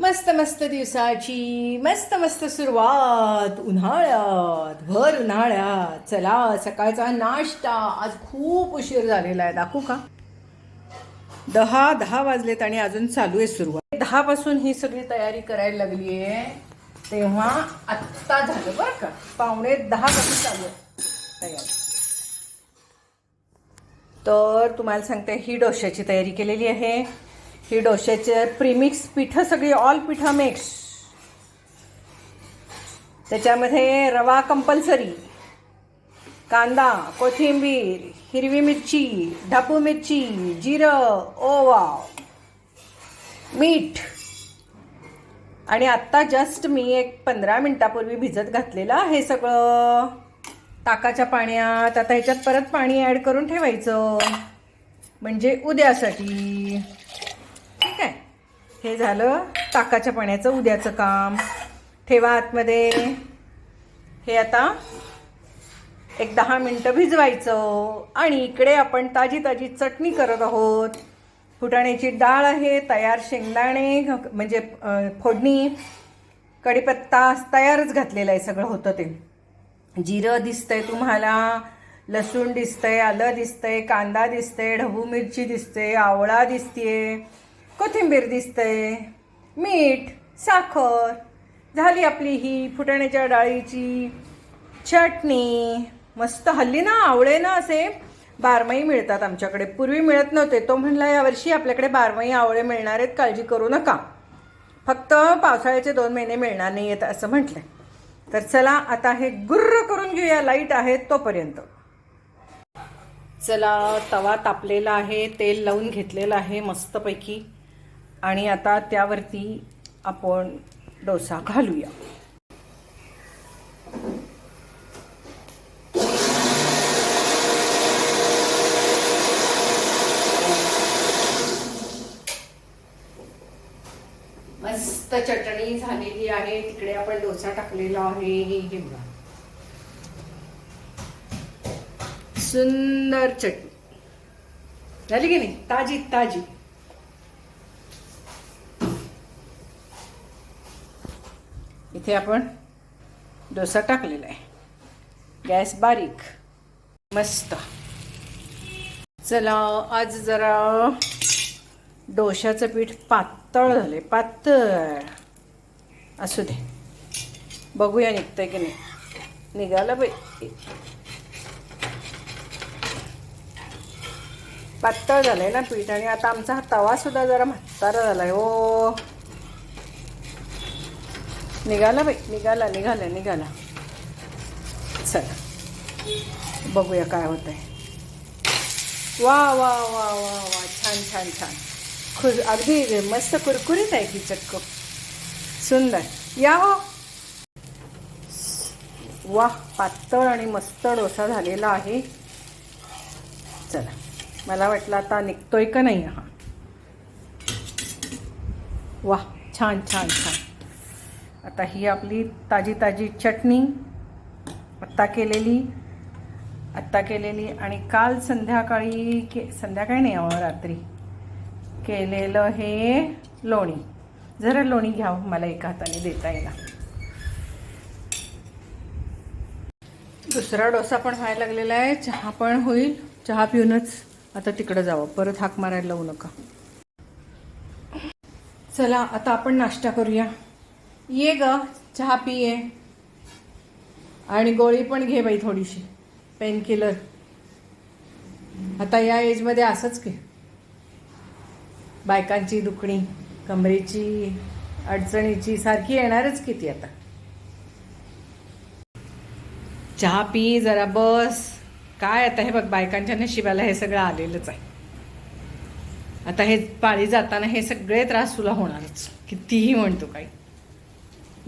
मस्त मस्त दिवसाची मस्त मस्त सुरुवात उन्हाळ्यात भर उन्हाळ्यात. चला सकाळचा नाश्ता. आज खूप उशीर झालेला आहे. दाखवू का? दहा दहा वाजलेत आणि अजून चालू आहे सुरुवात. दहा पासून ही सगळी तयारी करायला लागली आहे. तेव्हा आत्ता झालं बरं का. पावणे दहा पासून चालू आहे. तयारी. तर तुम्हाला सांगते ही डोश्याची तयारी केलेली आहे. ही डोश्याचे प्रीमिक्स पिठं सगळी ऑल पिठं मिक्स त्याच्यामध्ये रवा कंपल्सरी कांदा कोथिंबीर हिरवी मिरची ढापू मिरची जिरं ओवा मीठ. आणि आत्ता जस्ट मी एक पंधरा मिनटापूर्वी भिजत घातलेलं हे सगळं. ताकाच्या पाण्यात आता ह्याच्यात परत पाणी ॲड करून ठेवायचं. म्हणजे उद्यासाठी. हे झालं ताकाच्या पाण्याचं उद्याचं काम. ठेवा आतमध्ये. हे आता एक दहा मिनटं भिजवायचं. आणि इकडे आपण ताजी ताजी चटणी करत आहोत. फुटाण्याची डाळ आहे तयार शेंगदाणे म्हणजे फोडणी कढीपत्ता तयारच घातलेलं आहे सगळं होतं ते. जिरं दिसतंय तुम्हाला लसूण दिसतंय आलं दिसतंय कांदा दिसतंय ढबू मिरची दिसते आवळा दिसतेय. कोथिंबीर दिसतंय मीठ साखर झाली आपली ही फुटाण्याच्या डाळीची चटणी. मस्त हल्ली ना आवळे ना असे बारमाही मिळतात आमच्याकडे. पूर्वी मिळत नव्हते. तो म्हणला यावर्षी आपल्याकडे बारमाही आवळे मिळणार आहेत काळजी करू नका. फक्त पावसाळ्याचे दोन महिने मिळणार नाही आहेत असं म्हटलंय. तर चला आता हे गुर्र करून घेऊया. लाइट आहे तोपर्यंत. चला तवा तापलेला आहे तेल लावून घेतलेलं आहे मस्तपैकी. आणि आता त्यावरती आपण डोसा घालूया. मस्त चटणी झालेली आहे. तिकडे आपण डोसा टाकलेला आहे. हे बघा. सुंदर चटणी. झाली की नाही? ताजी ताजी. इथे आपण डोसा टाकलेला आहे. गॅस बारीक. मस्त. चला आज जरा डोशाचं पीठ पातळ झाले पातळ. असू दे. बघूया निघतंय की नाही. निघालं बाई. पातळ झालं आहे ना पीठ आणि आता आमचा हा तवासुद्धा जरा म्हातारा झाला आहे हो. ओ निघाला बाई निघाला निघाला निघाला. चला. बघूया काय होतंय. वा वा वा वा वा छान छान छान. खुर अगदी मस्त कुरकुरीत आहे की चक्क. सुंदर. या हो. वा पातळ आणि मस्त डोसा झालेला आहे. चला. मला वाटलं आता निघतोय का नाही हा? वा छान छान छान. आता ही आपली ताजी ताजी चटणी आत्ता केलेली आत्ता केलेली आणि काल संध्याकाळी के संध्याकाळी नाही रात्री केलेलं हे लोणी. जरा लोणी घ्या मला एका हाताने देता येणार दुसरा डोसा पण व्हायला लागलेला आहे. चहा पण होईल. चहा पिऊनच आता तिकडं जावं. परत हाक मारायला लावू नका. चला आता आपण नाश्ता करूया. ये ग चहा पिये. आणि गोळी पण घे बाई थोडीशी. पेन किलर आता या एजमध्ये असंच की बायकांची दुखणी कमरेची अडचणीची सारखी येणारच किती आता. चहा पी जरा बस. काय आता हे बघ बायकांच्या नशिबाला हे सगळं आलेलंच आहे. आता हे पाळी जाताना हे सगळे त्रास तुला होणारच. कितीही म्हणतो काही.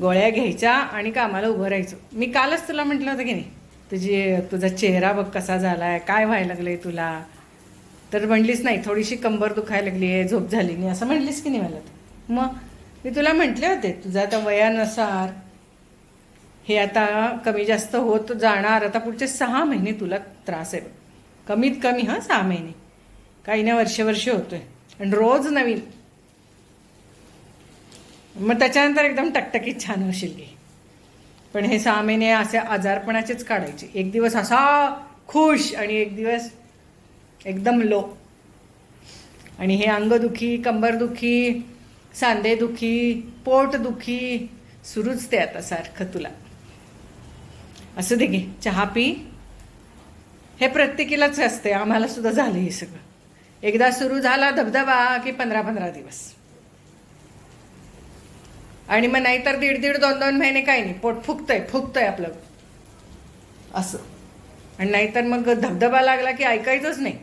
गोळ्या घ्यायच्या आणि कामाला उभं राहायचं. मी कालच तुला म्हटलं होतं की नाही तुझी तुझा चेहरा बघ कसा झाला आहे काय व्हायला लागलं आहे तुला? तर म्हणलीस नाही थोडीशी कंबर दुखायला लागली आहे झोप झाली नाही असं म्हणलीस की नाही मला तू? मग मी तुला म्हटले होते तुझा आता वयानुसार हे आता कमी जास्त होत जाणार आता पुढचे सहा महिने तुला त्रास आहे कमीत कमी हां सहा महिने. काही ना वर्षे होतो होतोय. आणि रोज नवीन मग त्याच्यानंतर एकदम टकटकीत छान होशील की. पण हे सहा महिने असे आजारपणाचेच काढायचे. एक दिवस असा खुश आणि एक दिवस एकदम लो. आणि हे अंगदुखी कंबरदुखी सांधेदुखी पोटदुखी सुरूच ते आता सारखं तुला. असं दे घे चहा पी. हे प्रत्येकीलाच असते आम्हाला सुद्धा झालं हे सगळं. एकदा सुरू झाला धबधबा की पंधरा पंधरा दिवस. आणि मग नाहीतर दीड दीड दोन दोन महिने काही नाही. पोट फुगतंय फुगतंय आपलं. असं. आणि नाहीतर मग धबधबा लागला की ऐकायचंच नाही.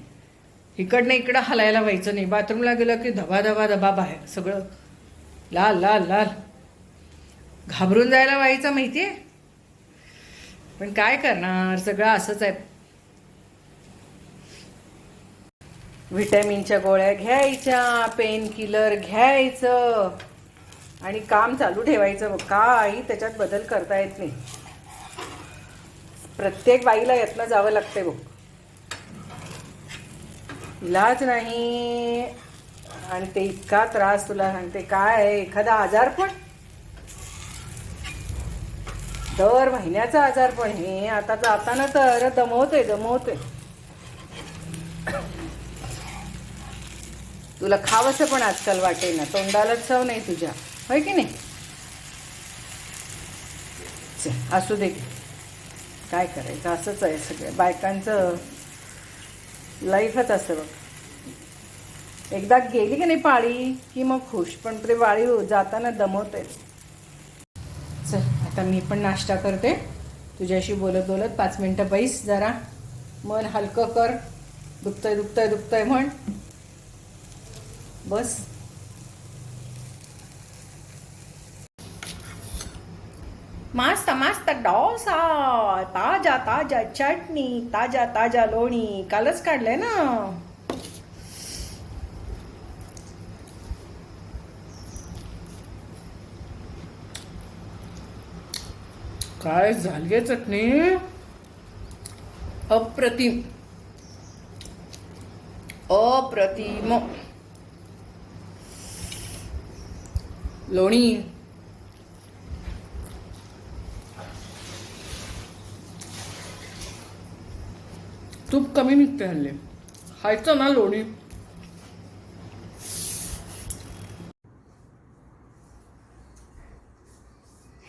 इकडनं इकडं हलायला व्हायचं नाही. बाथरूमला गेलं की धबा धबा धबा बाहेर सगळं. लाल लाल लाल. घाबरून जायला व्हायचं माहितीये? पण काय करणार? सगळं असंच आहे. व्हिटॅमिनच्या गोळ्या घ्यायच्या पेन किलर घ्यायचं. आणि काम चालू ठेवायचं बघ काही त्याच्यात बदल करता येत नाही. प्रत्येक बाईला यातनं जावं लागतंय बघ. इलाज नाही. आणि ते इतका त्रास तुला सांगते. काय आहे? एखादा आजार पण? दर महिन्याचा आजार पण. हे आता जाताना तर दमवतोय दमवतोय. तुला खावंसं पण आजकाल वाटेल ना तोंडाला चव नाही तुझ्या. होय की नाही? चल, असू दे काय करायचं? असंच आहे सगळं. बायकांचं लाईफच असतं बघ. एकदा गेली की नाही पाळी की मग खुश. पण ते वाळी जाताना दमवते चल आता मी पण नाश्ता करते. तुझ्याशी बोलत बोलत पाच मिनटं बैस जरा. मन हलकं कर. दुखतंय दुखतंय दुखतंय म्हण. बस. मस्त मस्त डोसा ताजा ताजा चटणी ताजा ताजा लोणी कालच काढलंय ना काय झाली चटणी? अप्रतिम. अप्रतिम. लोणी. तूप कमी निघते हल्ले. खायचं ना लोणी?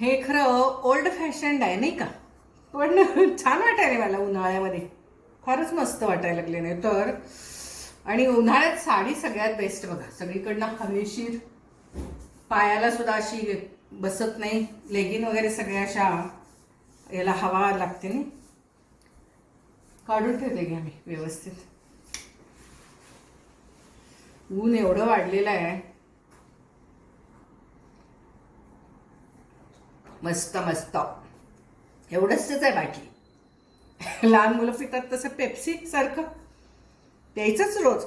हे खरं ओल्ड फॅशन्ड आहे नाही का? पण छान वाटायला मला उन्हाळ्यामध्ये. फारच मस्त वाटायला लागले नाही तर. आणि उन्हाळ्यात साडी सगळ्यात बेस्ट बघा. सगळीकडनं हवेशीर. पायाला सुद्धा अशी बसत नाही. लेगिन वगैरे सगळ्या अशा याला हवा लागते नाही. काढून ठेवते घ्या मी व्यवस्थित. ऊन एवढं वाढलेलं आहे. मस्त मस्त. एवढंच आहे बाटली लहान मुलं पितात तसं पेप्सी सारखं. प्यायचंच रोज.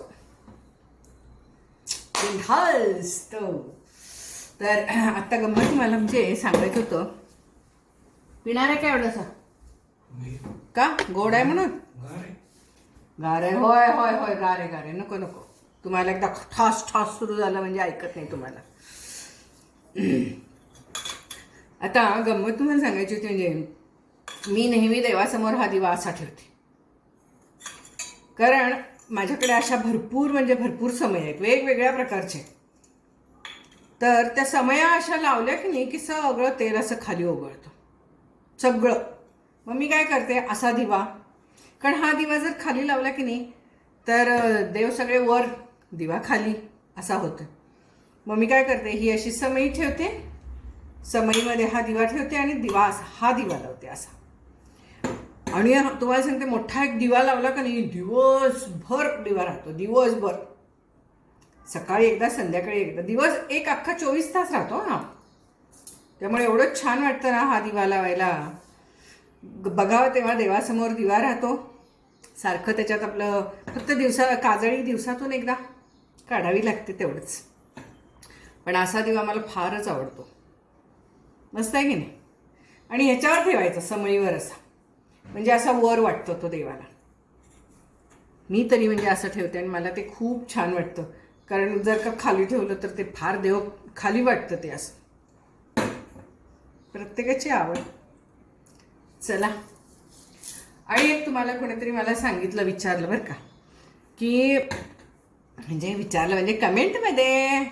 बिनधास्त तर आता गंमत मला म्हणजे सांगायचं होतं. पिणार आहे काय एवढंसा? का? गोड आहे म्हणून? गारे. होय होय होय गारे गारे. नको नको. तुम्हाला एकदा ठास ठास सुरू झालं म्हणजे ऐकत नाही तुम्हाला. आता गंमत तुम्हाला सांगायची होती म्हणजे मी नेहमी देवासमोर हा दिवा असा ठेवते. कारण माझ्याकडे अशा भरपूर म्हणजे भरपूर समय आहेत वेगवेगळ्या प्रकारचे. तर त्या समया अशा लावल्या की नाही की सगळं तेल असं खाली ओघळतं. सगळं. मग मी काय करते असा दिवा कारण हा दिवा जर खाली लावला की नाही तर देव सगळे वर दिवा खाली असा होतो. मग मी काय करते ही अशी समई ठेवते. समईमध्ये हा दिवा ठेवते आणि दिवा असा हा दिवा लावते असा. आणि तुम्हाला सांगते मोठा एक दिवा लावला का नाही दिवसभर दिवा राहतो दिवसभर. सकाळी एकदा संध्याकाळी एकदा दिवस एक अख्खा चोवीस तास राहतो हा. त्यामुळे एवढं छान वाटतं ना हा दिवा लावायला. बघावं तेव्हा देवासमोर दिवा राहतो. सारखं त्याच्यात आपलं फक्त दिवसा काजळी दिवसातून एकदा काढावी लागते तेवढंच. पण असा दिवा मला फारच आवडतो. मस्त आहे की नाही? आणि ह्याच्यावर ठेवायचा समळीवर असा. म्हणजे असा वर वाटतो तो देवाला. मी तरी म्हणजे असं ठेवते आणि मला ते खूप छान वाटतं. कारण जर का खाली ठेवलं तर ते फार देव खाली वाटतं ते असं. प्रत्येकाची आवड. चला. आणि एक तुम्हाला कोणीतरी मला सांगितलं विचारलं बरं का की म्हणजे विचारलं म्हणजे कमेंटमध्ये.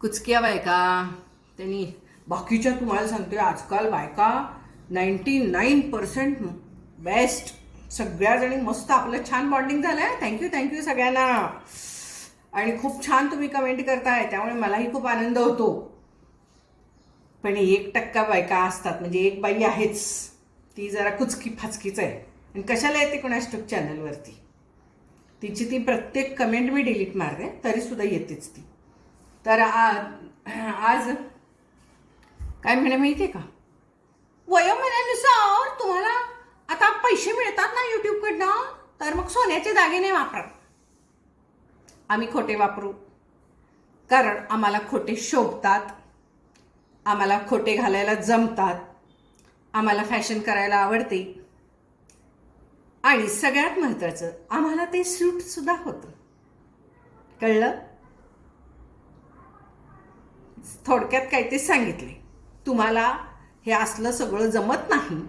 कुचक्या बायका त्यांनी बाकीच्या तुम्हाला सांगते आजकाल बायका नाईन्टी नाईन पर्सेंट बेस्ट. सगळ्याजणी मस्त आपलं छान बॉन्डिंग झालं आहे थँक्यू थँक्यू सगळ्यांना. आणि खूप छान तुम्ही कमेंट करताय त्यामुळे मलाही खूप आनंद होतो. पण एक टक्का बायका असतात म्हणजे एक बाई आहेच. ती जरा कुचकी फाचकीच आहे. आणि कशाला येते कोणास टूक चॅनलवरती तिची ती प्रत्येक कमेंट मी डिलीट मारते तरी सुद्धा येतेच ती. तर आज काय म्हणे माहितीये का? वयोमानानुसार तुम्हाला आता पैसे मिळतात ना युट्यूबकडनं तर मग सोन्याचे दागिने वापरा. आम्ही खोटे वापरू. कारण आम्हाला खोटे शोभतात. आम्हाला खोटे घालायला जमतात. आम्हाला फॅशन करायला आवडते. आणि सगळ्यात महत्त्वाचं आम्हाला ते सूट सुद्धा होतं. कळलं? थोडक्यात काय ते सांगितले. तुम्हाला हे असलं सगळं जमत नाही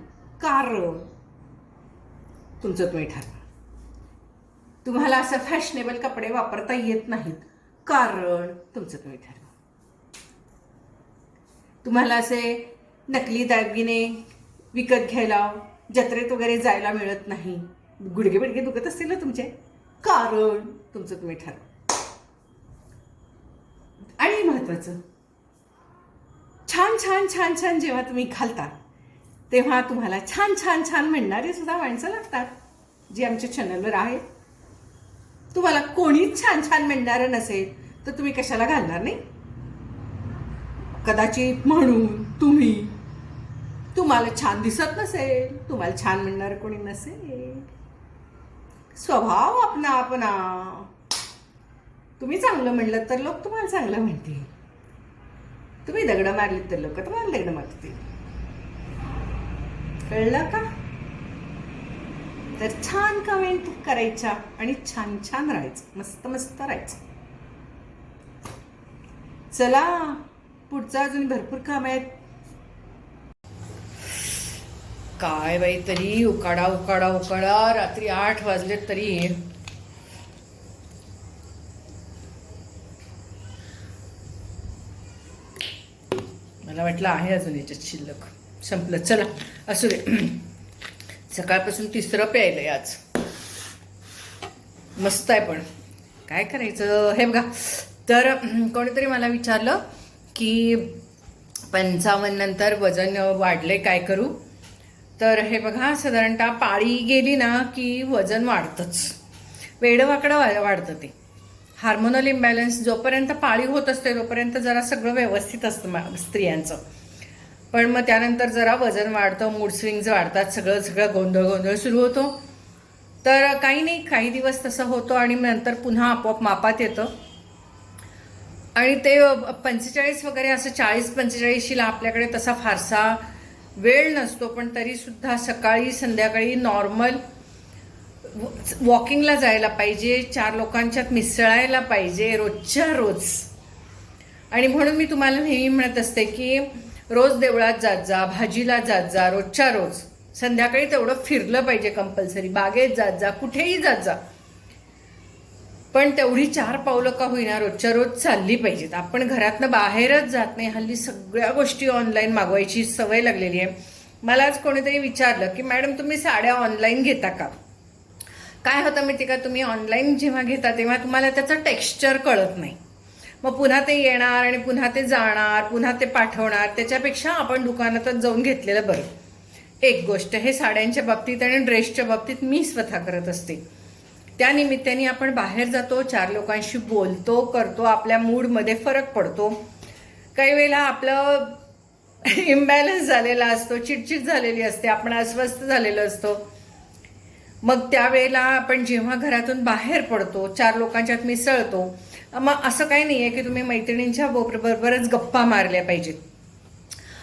कारण तुमचं तुम्ही ठरवा. तुम्हाला असं फॅशनेबल कपडे वापरता येत नाहीत कारण तुमचं तुम्ही ठरवा. तुम्हाला असे नकली दागिने विकत घ्यायला जत्रेत वगैरे जायला मिळत नाही. गुडघे बिडगे दुखत असतील ना तुमचे? कारण तुमचं तुम्ही ठरवा. आणि महत्वाचं छान छान छान छान जेव्हा तुम्ही घालता तेव्हा तुम्हाला छान छान छान म्हणणारे सुद्धा माणसं लागतात जी आमच्या चॅनलवर आहेत. तुम्हाला कोणीच छान छान म्हणणारं नसेल तर तुम्ही कशाला घालणार नाही? कदाचित म्हणून तुम्ही. तुम्हाला छान दिसत नसेल. तुम्हाला छान म्हणणार कोणी नसेल. स्वभाव आपणा आपणा. तुम्ही चांगलं म्हणलं तर लोक तुम्हाला चांगलं म्हणतील. तुम्ही दगड मारलीत तर लोक तुम्हाला दगड मारतील. कळलं का? तर छान कमेंट करायच्या आणि छान छान राहायचं. मस्त मस्त राहायचं. चला. पुढचं अजून भरपूर काम आहेत. काय बाई तरी उकाडा उकाडा उकाडा रात्री आठ वाजले तरी. मला वाटलं आहे अजून याच्यात शिल्लक. संपलं. चला असू दे. सकाळपासून तिसरं प्यायलंय आज. मस्त आहे पण. काय करायचं? हे बघा. तर कोणीतरी मला विचारलं की पंचावन्न नंतर वजन वाढले काय करू? तर हे बघा साधारणतः पाळी गेली ना की वजन वाढतंच. वेडवाकडं वा वाढतं ते. हार्मोनल इम्बॅलन्स जोपर्यंत पाळी होत असते तोपर्यंत जरा सगळं व्यवस्थित असतं स्त्रियांचं. पण मग त्यानंतर जरा वजन वाढतं मूड स्विंग्स वाढतात सगळं सगळं गोंधळ गोंधळ सुरू होतो. तर काही नाही काही दिवस तसं होतं आणि नंतर पुन्हा आपोआप मापात येतं. आणि ते पंचेचाळीस वगैरे असं चाळीस पंचेचाळीसशीला आपल्याकडे तसा फारसा वेळ नसतो पण तरीसुद्धा सकाळी संध्याकाळी नॉर्मल वॉकिंगला जायला पाहिजे चार लोकांच्यात मिसळायला पाहिजे रोजच्या रोज. आणि म्हणून मी तुम्हाला नेहमी म्हणत असते की रोज देवळात जात जा भाजीला जात जा रोजच्या रोज. संध्याकाळी तेवढं फिरलं पाहिजे कंपल्सरी बागेत जात जा कुठेही जात जा. पण तेवढी चार पावलं का होईना रोजच्या रोज चालली पाहिजेत. आपण घरातनं बाहेरच जात नाही हल्ली सगळ्या गोष्टी ऑनलाईन मागवायची सवय लागलेली आहे. मला आज कोणीतरी विचारलं की मॅडम तुम्ही साड्या ऑनलाईन घेता का? काय होतं माहिती का? तुम्ही ऑनलाईन जेव्हा घेता तेव्हा तुम्हाला त्याचं टेक्स्चर कळत नाही. मग पुन्हा ते येणार आणि पुन्हा ते जाणार पुन्हा ते पाठवणार त्याच्यापेक्षा आपण दुकानातच जाऊन घेतलेलं बरं. एक गोष्ट हे साड्यांच्या बाबतीत आणि ड्रेसच्या बाबतीत मी स्वतः करत असते. त्या निमित्ताने आपण बाहेर जातो चार लोकांशी बोलतो करतो आपल्या मूडमध्ये फरक पडतो. काही वेळेला आपलं इम्बॅलन्स झालेला असतो चिडचिड झालेली असते आपण अस्वस्थ झालेलो असतो. मग त्यावेळेला आपण जेव्हा घरातून बाहेर पडतो चार लोकांच्यात मिसळतो मग असं काही नाही आहे की तुम्ही मैत्रिणींच्या बरोबरच गप्पा मारल्या पाहिजेत.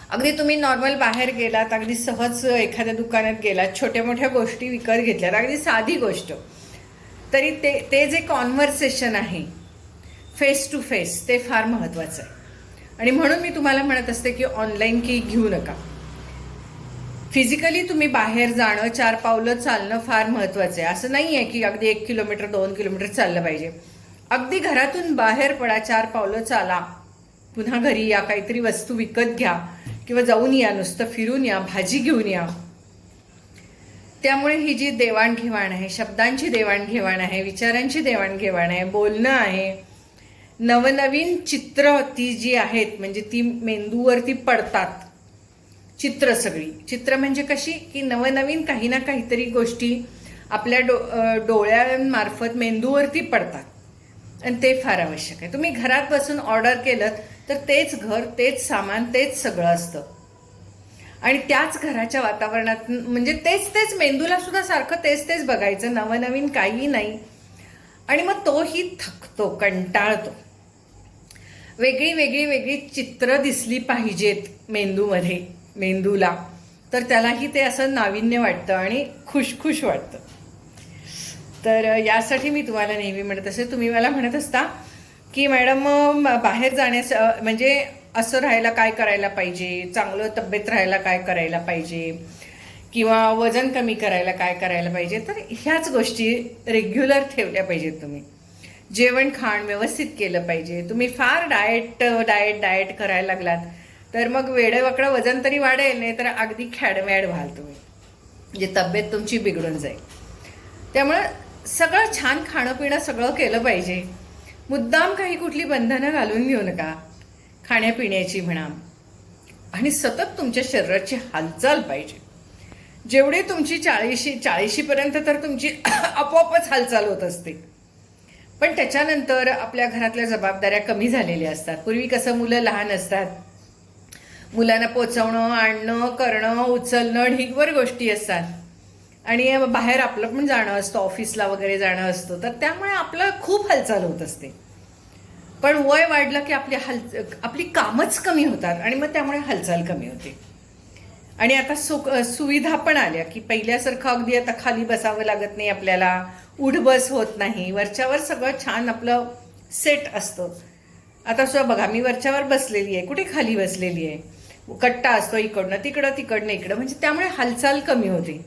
अगदी तुम्ही नॉर्मल बाहेर गेलात अगदी सहज एखाद्या दुकानात गेलात छोट्या मोठ्या गोष्टी विकत घेतल्यात अगदी साधी गोष्ट. तरी ते ते जे कॉन्व्हर्सेशन आहे फेस टू फेस ते फार महत्त्वाचं आहे. आणि म्हणून मी तुम्हाला म्हणत असते की ऑनलाईन की घेऊ नका. फिजिकली तुम्ही बाहेर जाणं चार पावलं चालणं फार महत्त्वाचं आहे. असं नाही आहे की अगदी एक किलोमीटर दोन किलोमीटर चाललं पाहिजे. अगदी घरातून बाहेर पडा चार पावलं चाला. पुन्हा घरी या काहीतरी वस्तू विकत घ्या. किंवा जाऊन या नुसतं फिरून या भाजी घेऊन या. त्यामुळे ही जी देवाणघेवाण आहे शब्दांची देवाणघेवाण आहे विचारांची देवाणघेवाण आहे बोलणं आहे नवनवीन चित्र ती जी आहेत म्हणजे ती मेंदूवरती पडतात चित्र सगळी. चित्र म्हणजे कशी? की नवनवीन काही ना काहीतरी गोष्टी आपल्या डो डोळ्यांमार्फत मेंदूवरती पडतात. आणि ते फार आवश्यक आहे. तुम्ही घरात बसून ऑर्डर केलं तर तेच घर तेच सामान तेच सगळं असतं. आणि त्याच घराच्या वातावरणात म्हणजे तेच तेच मेंदूला सुद्धा सारखं तेच तेच बघायचं नवनवीन काही नाही. आणि मग तोही थकतो कंटाळतो. वेगळी वेगळी वेगळी चित्र दिसली पाहिजेत मेंदूमध्ये मेंदूला. तर त्यालाही ते असं नाविन्य वाटतं आणि खुशखुश वाटतं. तर यासाठी मी तुम्हाला नेहमी म्हणत असे तुम्ही मला म्हणत असता की मॅडम बाहेर जाण्यास म्हणजे असं राहायला काय करायला पाहिजे? चांगलं तब्येत राहायला काय करायला पाहिजे? किंवा वजन कमी करायला काय करायला पाहिजे? तर ह्याच गोष्टी रेग्युलर ठेवल्या पाहिजेत तुम्ही. जेवण खाण व्यवस्थित केलं पाहिजे. तुम्ही फार डाएट डाएट डाएट करायला लागलात तर मग वेडेवाकडं वजन तरी वाढेल नाही तर अगदी खॅडमॅड व्हाल तुम्ही. म्हणजे तब्येत तुमची बिघडून जाईल. त्यामुळं सगळं छान खाणं पिणं सगळं केलं पाहिजे. मुद्दाम काही कुठली बंधनं घालून घेऊ नका. खाण्यापिण्याची म्हणा. आणि सतत तुमच्या शरीराची हालचाल पाहिजे. जेवढी तुमची चाळीशी चाळीशीपर्यंत तर तुमची आपोआपच हालचाल होत असते. पण त्याच्यानंतर आपल्या घरातल्या जबाबदाऱ्या कमी झालेल्या असतात. पूर्वी कसं मुलं लहान असतात? मुलांना पोचवणं आणणं करणं उचलणं ढिगवर गोष्टी असतात. आणि बाहेर आपलं पण जाणं असतं ऑफिसला वगैरे जाणं असतं. तर त्यामुळे आपलं खूप हालचाल होत असते. पण वय वाढलं की आपली हाल आपली कामच कमी होतात आणि मग त्यामुळे हालचाल कमी होते. आणि आता सु सुविधा पण आल्या की पहिल्यासारखं अगदी आता खाली बसावं लागत नाही आपल्याला उठबस होत नाही वरच्यावर सगळं छान आपलं सेट असतं. आता सुद्धा बघा मी वरच्यावर बसलेली आहे कुठे खाली बसलेली आहे? कट्टा असतो इकडनं तिकडं तिकडनं इकडं म्हणजे त्यामुळे हालचाल कमी होते.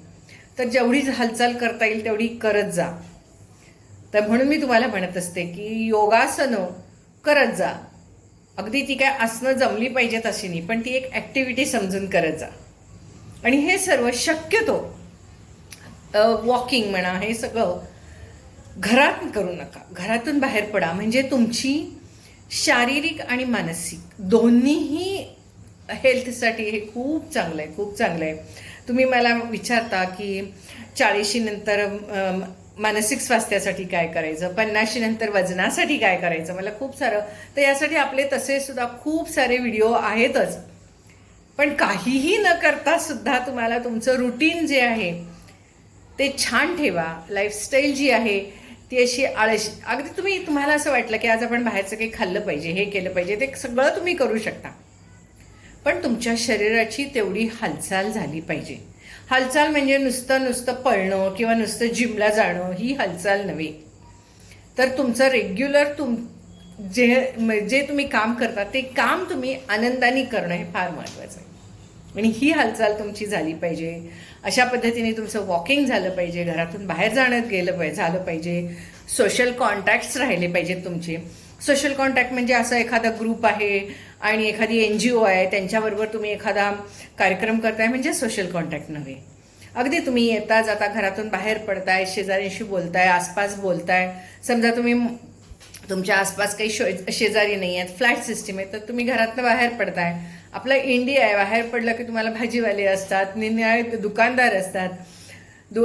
तर जेवढी हालचाल करता येईल तेवढी करत जा. तर म्हणून मी तुम्हाला म्हणत असते की योगासनं करत जा. अगदी ती काय आसनं जमली पाहिजेत अशी नाही पण ती एक ॲक्टिव्हिटी समजून करत जा. आणि हे सर्व शक्यतो वॉकिंग म्हणा हे सगळं घरात करू नका. घरातून बाहेर पडा. म्हणजे तुमची शारीरिक आणि मानसिक दोन्हीही हेल्थसाठी हे खूप चांगलं आहे खूप चांगलं आहे. तुम्ही मला विचारता की चाळीशी नंतर मानसिक स्वास्थ्यासाठी काय करायचं? पन्नाशी नंतर वजनासाठी काय करायचं? मला खूप सारं तर यासाठी आपले तसे सुद्धा खूप सारे व्हिडिओ आहेतच. पण काहीही न करता सुद्धा तुम्हाला तुमचं रुटीन जे आहे ते छान ठेवा. लाईफस्टाईल जी आहे ती अशी आळशी अगदी तुम्ही तुम्हाला असं वाटलं की आज आपण बाहेरचं काही खाल्लं पाहिजे हे केलं पाहिजे ते सगळं तुम्ही करू शकता. पण तुमच्या शरीराची तेवढी हालचाल झाली पाहिजे. हालचाल म्हणजे नुसतं नुसतं पळणं किंवा नुसतं जिमला जाणं ही हालचाल नव्हे. तर तुमचं रेग्युलर तुम जे जे तुम्ही काम करता ते काम तुम्ही आनंदाने करणं हे फार महत्त्वाचं आहे. आणि ही हालचाल तुमची झाली पाहिजे. अशा पद्धतीने तुमचं वॉकिंग झालं पाहिजे घरातून बाहेर जाण्यात गेलं पाहिजे झालं पाहिजे. सोशल कॉन्टॅक्ट्स राहिले पाहिजेत तुमचे. सोशल कॉन्टॅक्ट म्हणजे असं एखादा ग्रुप आहे आणि एखादी एन जी ओ आहे त्यांच्याबरोबर तुम्ही एखादा कार्यक्रम करताय म्हणजे सोशल कॉन्टॅक्ट नव्हे. अगदी तुम्ही येता जाता घरातून बाहेर पडताय शेजाऱ्यांशी बोलताय आसपास बोलताय. समजा तुम्ही तुमच्या आसपास काही शो शेजारी नाही आहेत फ्लॅट सिस्टीम आहे तर तुम्ही घरातनं बाहेर पडताय. आपलं इंडिया आहे बाहेर पडलं की तुम्हाला भाजीवाले असतात निरनिराळे दुकानदार असतात. दु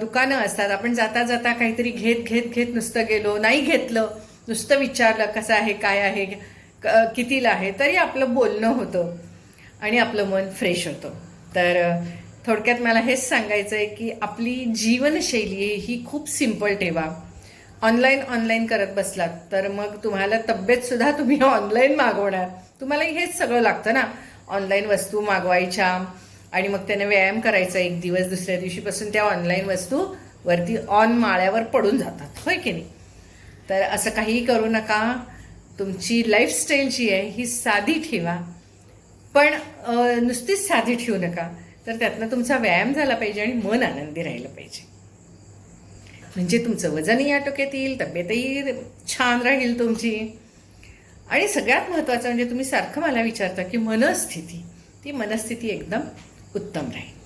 दुकानं असतात. आपण जाता जाता काहीतरी घेत घेत घेत नुसतं गेलो नाही घेतलं नुसतं विचारलं कसं आहे काय आहे? कितीला आहे तरी आपलं बोलणं होतं आणि आपलं मन फ्रेश होतं. तर थोडक्यात मला हेच सांगायचं आहे की आपली जीवनशैली ही खूप सिंपल ठेवा. ऑनलाईन ऑनलाईन करत बसलात तर मग तुम्हाला तब्येतसुद्धा तुम्ही ऑनलाईन मागवणार. तुम्हाला हेच सगळं लागतं ना. ऑनलाईन वस्तू मागवायच्या आणि मग त्याने व्यायाम करायचा एक दिवस दुसऱ्या दिवशीपासून त्या ऑनलाईन वस्तू वरती ऑन माळ्यावर पडून जातात. होय की नाही? तर असं काहीही करू नका. तुमची लाईफस्टाईल जी आहे ही साधी ठेवा. पण नुसतीच साधी ठेवू नका. तर त्यातनं तुमचा व्यायाम झाला पाहिजे आणि मन आनंदी राहिलं पाहिजे. म्हणजे तुमचं वजनही आटोक्यात येईल तब्येतही छान राहील तुमची. आणि सगळ्यात महत्त्वाचं म्हणजे तुम्ही सारखं मला विचारता की मनस्थिती. ती मनस्थिती एकदम उत्तम राहील.